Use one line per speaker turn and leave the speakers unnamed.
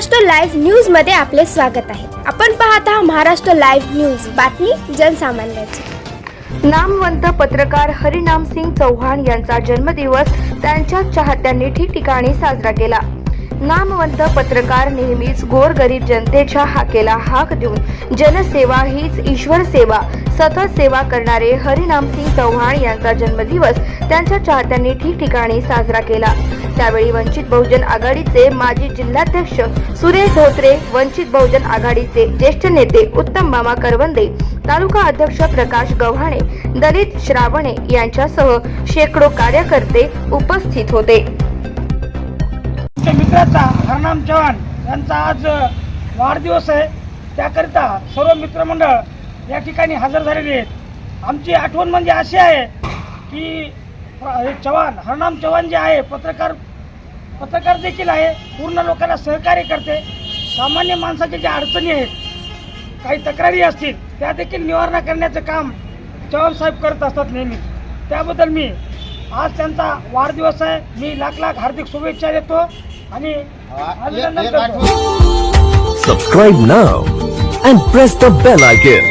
Maharashtra live न्यूजमध्ये आपले स्वागत आहे. आपण पाहत आहात महाराष्ट्र लाईव्ह न्यूज. बातमी जनसामान्याची.
नामवंत पत्रकार हरिनाम सिंग चौहान यांचा जन्मदिवस त्यांच्या चाहत्यांनी ठिकठिकाणी साजरा केला. नामवंत पत्रकार नेहमीच गोरगरीब जनतेच्या हाकेला हाक देऊन जनसेवा हीच ईश्वर सेवा सतत सेवा करणारे हरिनाम सिंग चव्हाण यांचा जन्मदिवस त्यांच्या चाहत्यांनी ठिकठिकाणी साजरा केला. त्यावेळी वंचित बहुजन आघाडीचे माजी जिल्हाध्यक्ष सुरेश धोत्रे वंचित बहुजन आघाडीचे ज्येष्ठ नेते उत्तम मामा करवंदे तालुका अध्यक्ष प्रकाश गव्हाणे दलित श्रावणे यांच्यासह शेकडो कार्यकर्ते उपस्थित होते.
मित्राचा हरनाम चव्हाण यांचा आज वाढदिवस आहे. त्याकरिता सर्व मित्रमंडळ या ठिकाणी हजर झालेले आहेत. आमची आठवण म्हणजे अशी आहे की चव्हाण हरनाम चव्हाण जे आहे पत्रकार पत्रकार देखील आहे पूर्ण लोकांना सहकार्य करते. सामान्य माणसाच्या ज्या अडचणी आहेत काही तक्रारी असतील त्या देखील निवारणा करण्याचं काम चव्हाण साहेब करत असतात नेहमी. त्याबद्दल मी आज त्यांचा वाढदिवस आहे. मी लाख लाख हार्दिक शुभेच्छा देतो आणि अभिनंदन करतो.
Subscribe now and press the bell icon.